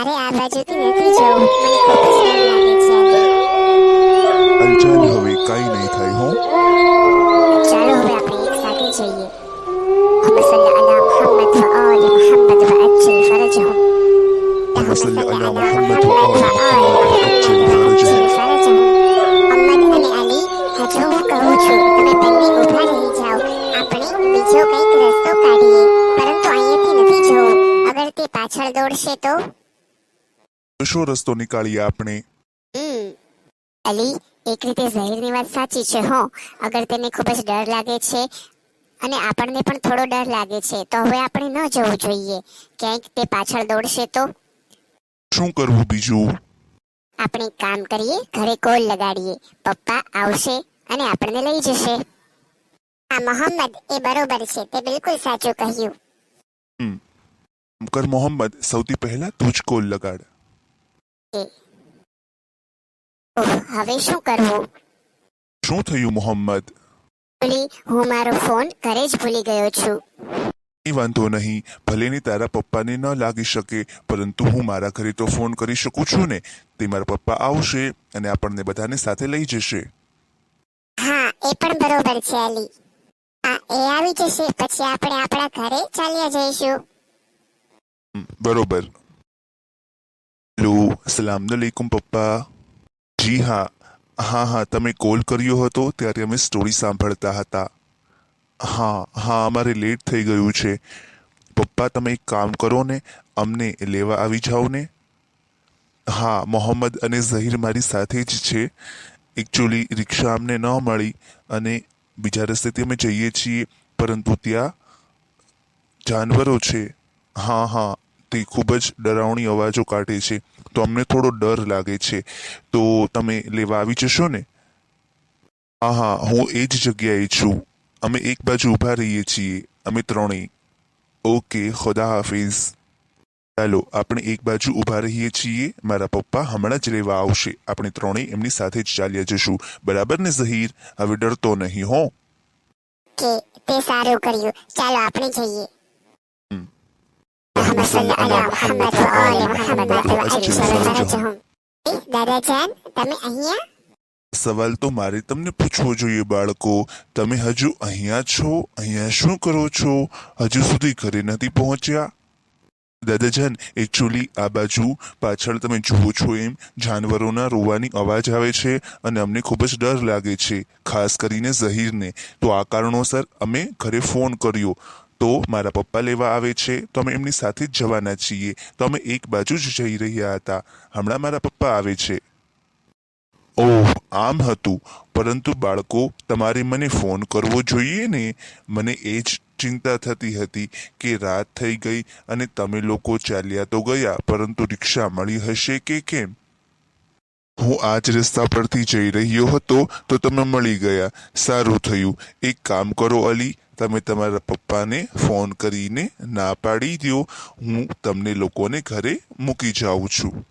મારે આ બાજુથી નથી જવું મને ખૂબ જ ડર લાગે હવે કઈ નહીં થઈ હો. ચાલો હવે આપણે એક સાથે જઈએ. મસલ્લા અલા મુહમ્મદ વ આલ મુહમ્મદ વ અજલ ફરજહુમ મસલ્લા અલા મુહમ્મદ વ આલ મુહમ્મદ વ હું. કહું છું તમે જાઓ. આપણે બીજો કંઈક રસ્તો કાઢીએ પરંતુ અહીંયાથી નથી જવું. અગર તે પાછળ દોડશે તો? શો રસ્તો નીકાળીએ આપણે? હમ. અલી એક રીતે ઝહીરની વાત સાચી છે હો. અગર તેને ખૂબ જ ડર લાગે છે અને આપણને પણ થોડો ડર લાગે છે તો હવે આપણે ન જવું જોઈએ. ક્યાંક તે પાછળ દોડશે તો? શું કરવું બીજું? આપણે એક કામ કરીએ ઘરે કોલ લગાડીએ. પપ્પા આવશે અને આપણને લઈ જશે. આ મોહમ્મદ એ બરોબર છે તે બિલકુલ સાચું કહ્યું. કર મોહમ્મદ સૌથી પહેલા તું જ કોલ લગાડ. ઓહ હવે શું કરવું? શું થયું મોહમ્મદ? ભૂલી હું મારો ફોન ઘરે જ ભૂલી ગયો છું. કંઈ વાંધો નહીં. ભલેની તારા પપ્પાને ન લાગી શકે પરંતુ હું મારા ઘરે તો ફોન કરી શકું છું ને. તે મારા પપ્પા આવશે અને આપણને બધાને સાથે લઈ જશે. હા એ પણ બરોબર છે અલી. આ એ આવી જશે પછી આપણે આપણા ઘરે ચાલ્યા જઈશું. બરોબર. હેલો. સલામ અલૈકુમ પપ્પા જી હા. હા હા, તમે કોલ કર્યો હતો ત્યારે અમે સ્ટોરી સાંભળતા હતા. હા હા, અમારે લેટ થઈ ગયું છે. પપ્પા તમે એક કામ કરો ને, અમને લેવા આવી જાઓ ને. હા, મોહમ્મદ અને ઝહીર મારી સાથે જ છે. એકચ્યુઅલી રિક્ષા અમને ન મળી અને બીજા રસ્તેથી અમે જઈએ છીએ, પરંતુ ત્યાં જાનવરો છે. હા હા, તે ખૂબ જ ડરાવણી અવાજો કાઢે છે. તો અમને થોડો ડર લાગે છે, તો તમે લેવા આવી જશો ને? હા હા, હું એ જ જગ્યાએ છું. અમે એક બાજુ ઊભા રહીએ છીએ, અમે ત્રણેય. ઓકે, ખુદા હાફિઝ. ચાલો, આપણે એક બાજુ ઊભા રહીએ છીએ. મારા પપ્પા હમણાં જ લેવા આવશે. આપણે ત્રણેય એમની સાથે જ ચાલ્યા જશું. બરાબર ને, ઝહીર? હવે ડરતો નહીં, હો. તે સારું કર્યું. ચાલો, આપણે જઈએ. اللهم صل على محمد وآل محمد وأجل فرجهم દાદા જાન તમે અહીંયા સવાલ તો મારે તમને પૂછવો જોઈએ બાળકો તમે હજુ અહીંયા છો અહીંયા શું કરો છો હજુ સુધી ઘરે નથી પહોંચ્યા દાદાજાન એકચ્યુઅલી આ બાજુ પાછળ તમે જુઓ છો એમ જાનવરોના રોવાની અવાજ આવે છે અને અમને ખૂબ જ ડર લાગે છે ખાસ કરીને ઝહીરને તો આ કારણોસર અમે ઘરે ફોન કર્યો તો મારા પપ્પા લેવા આવે છે, તો અમે એમની સાથે જ જવાના છીએ. તો અમે એક બાજુ જ જઈ રહ્યા હતા. હમણાં મારા પપ્પા આવે છે. ઓહ, આમ હતું. પરંતુ બાળકો, તમારે મને ફોન કરવો જોઈએ ને? મને એ જ ચિંતા થતી હતી કે રાત થઈ ગઈ અને તમે લોકો ચાલ્યા તો ગયા, પરંતુ રિક્ષા મળી હશે કે કેમ? હું આ જ રસ્તા પરથી જઈ રહ્યો હતો, તો તમે મળી ગયા. સારું થયું. એક કામ કરો અલી તમે તમારા પપ્પાને ફોન કરીને ના પાડી દો હું તમને લોકોને ઘરે મૂકી જાઉં છું.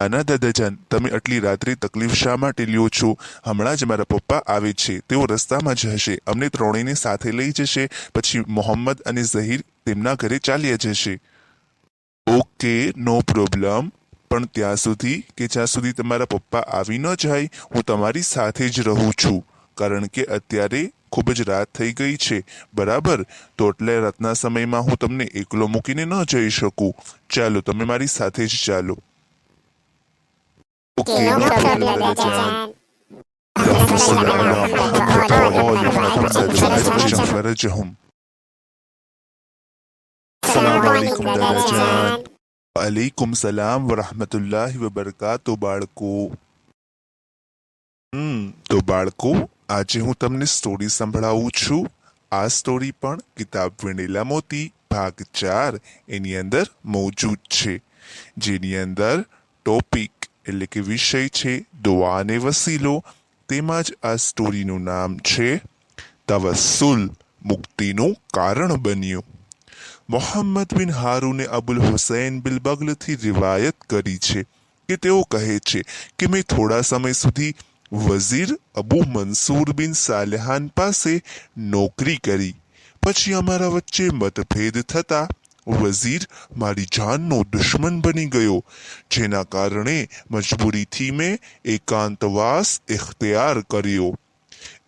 નાના દાદાજાન, તમે આટલી રાત્રે તકલીફ શા માટે લ્યો છો? હમણાં જ મારા પપ્પા આવે છે. તેઓ રસ્તામાં જ હશે. અમને ત્રણેયને સાથે લઈ જશે. પછી મોહમ્મદ અને ઝહીર તેમના ઘરે ચાલ્યા જશે. Okay, no problem. પણ ત્યાં સુધી કે જ્યાં સુધી તમારા પપ્પા આવી ન જાય, હું તમારી સાથે જ રહું છું. કારણ કે અત્યારે ખૂબ જ રાત થઈ ગઈ છે. બરાબર? તો એટલે રાતના સમયમાં હું તમને એકલો મૂકીને ન જઈ શકું. ચાલો તમે મારી સાથે જ ચાલો. ઓકે સલામ વરહમતુલ્લાહ વબરકાતુ બાળકો. હમ તો બાળકો આજે હું તમને સ્ટોરી સંભળાવું છું. આ સ્ટોરી પણ કિતાબ વેણેલા મોતી, ભાગ ચાર, એની અંદર મોજૂદ છે. જેની અંદર ટોપિક એટલે કે વિષય છે, દુઆ અને વસીલો. તેમજ આ સ્ટોરીનું નામ છે, તવસ્સુલ, મુક્તિનું કારણ બન્યું. મોહમ્મદ બિન હારૂને અબુલ હુસૈન બિલ બગલથી રિવાયત કરી છે કે તેઓ કહે છે કે મેં થોડા સમય સુધી વઝીર અબુ મંસૂર બિન સાલેહાન પાસે નોકરી કરી. પછી અમારા વચ્ચે મતભેદ થતા વઝીર મારી જાનનો દુશ્મન બની ગયો, જેના કારણે મજબૂરીથી મેં એકાંતવાસ ઇખ્તિયાર કર્યો.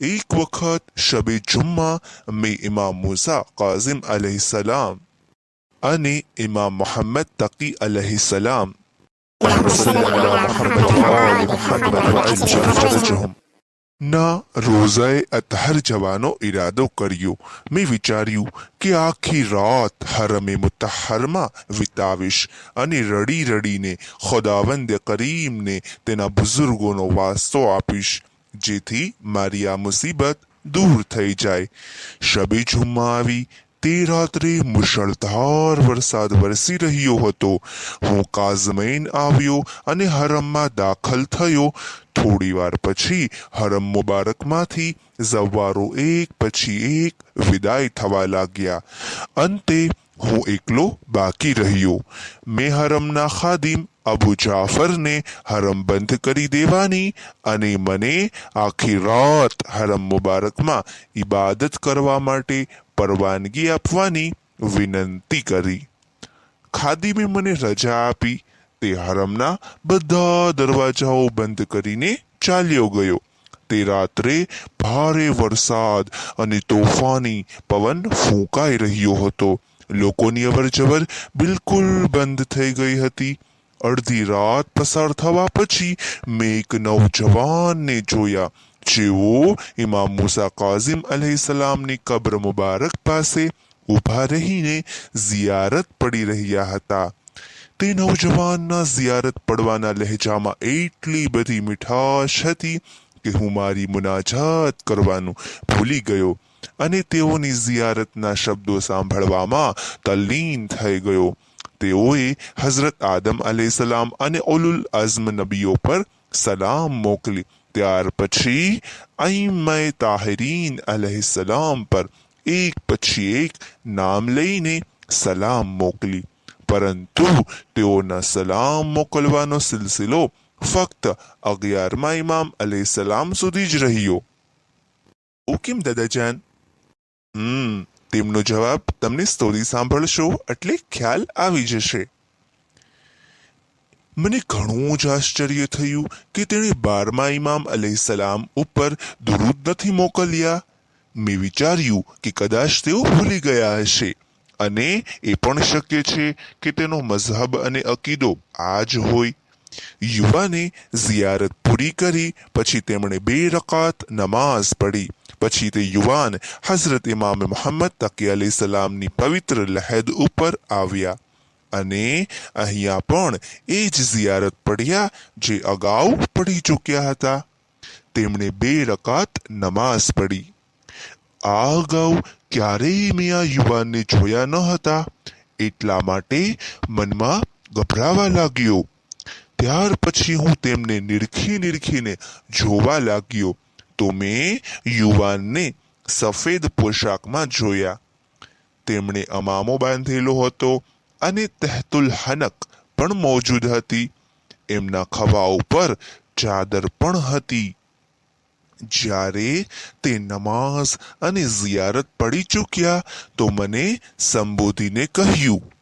એક વખત શબે જુમ્મા મેં ઇમામ મુસા કાઝિમ સલામ અને ઇમામ મોહમ્મદ તકી અલૈહિસ્સલામ ના રોઝાએ અતહર જવાનો ઈરાદો કર્યો. મેં વિચાર્યું કે આખી રાત હરમે મુતહરમાં વિતાવીશ અને રડી રડીને ખુદાવંદ કરીમને તેના બુઝુર્ગોનો વાસ્તો આપીશ, જેથી મારી આ મુસીબત દૂર થઈ જાય. શબે જુમ્મા આવી તે રાત્રે મુશળધાર વરસાદ વરસી રહ્યો હતો. હું કાઝમૈન આવ્યો અને હરમમાં દાખલ થયો. થોડી વાર પછી હરમ મુબારકમાંથી જવારો એક પછી એક વિદાય થવા લાગ્યા. અંતે હું એકલો બાકી રહ્યો. મેં હરમના ખાદિમ અબુ જાફરને હરમ બંધ કરી દેવાની અને મને આખી રાત હરમ મુબારકમાં ઇબાદત કરવા માટે પરવાનગી આપવાની વિનંતી કરી. ખાદીમે મને રજા આપી. તે હરમના બધા દરવાજાઓ બંધ કરીને ચાલ્યો ગયો. તે રાત્રે ભારે વરસાદ અને તોફાની પવન ફૂંકાઈ રહ્યો હતો. લોકોની અવરજવર બિલકુલ બંધ થઈ ગઈ હતી. અડધી રાત પસાર થવા પછી મેં એક નવજવાનને જોયા. જેઓ ઇમામ મૂસા કાઝિમ અલૈહિસ્સલામની કબ્ર મુબારક પાસે ઊભા રહીને ઝિયારત પડી રહ્યા હતા તે નવજવાનના ઝિયારત પડવાના લહેજામાં એટલી બધી મીઠાશ હતી કે હું મારી મુનાજાત કરવાનું ભૂલી ગયો અને તેઓની ઝિયારતના શબ્દો સાંભળવામાં તલ્લીન થઈ ગયો તેઓએ હઝરત આદમ સલામ અને ઓલુલ અઝમ નબીઓ પર સલામ મોકલી ત્યાર પછી અઈમય તાહરીન અલહસલામ પર એક પછી એક નામ લઈને સલામ મોકલી પરંતુ તેઓના સલામ મોકલવાનો સિલસિલો ફક્ત અગિયારમા ઇમામ અલૈહિસ્સલામ સુધી જ રહ્યો ઓ દાદાજાન હમ તેમનો જવાબ તમને સ્ટોરી સાંભળશો એટલે ખ્યાલ આવી જશે મને ઘણું જ આશ્ચર્ય થયું કે તેણે બારમા ઇમામ સલામ ઉપર દુરૂદ નથી મોકલ્યા. મેં વિચાર્યું કે કદાચ તેઓ ભૂલી ગયા હશે. અને એ પણ શક્ય છે કે તેનો મઝહબ અને અકીદો આ જ હોય. યુવાને ઝિયારત પૂરી કરી, પછી તેમણે બે રકાત નમાઝ પઢી. પછી તે યુવાન હઝરત ઇમામ મોહમ્મદ તકી અલી સલામની પવિત્ર લહેદ ઉપર આવ્યા. અને અહીંયા પણ એ જ ઝિયારત પડ્યા જે અગાઉ પડી ચૂક્યા હતા. તેમણે બે રકાત નમાઝ પઢી. આ અગાઉ ક્યારેય મેં આ યુવાનને જોયા ન હતા. એટલા માટે મનમાં ગભરાવા લાગ્યો. ત્યાર પછી હું તેમને નિરખી નિરખીને જોવા લાગ્યો તો મેં યુવાનને સફેદ પોશાકમાં જોયા. તેમણે અમામો બાંધેલો હતો. અને તહેતુલ હનક પણ મોજૂદ હતી. એમના ખભા ઉપર ચાદર પણ હતી. જ્યારે તે નમાઝ અને ઝિયારત પડી ચૂક્યા તો મને સંબોધીને કહ્યું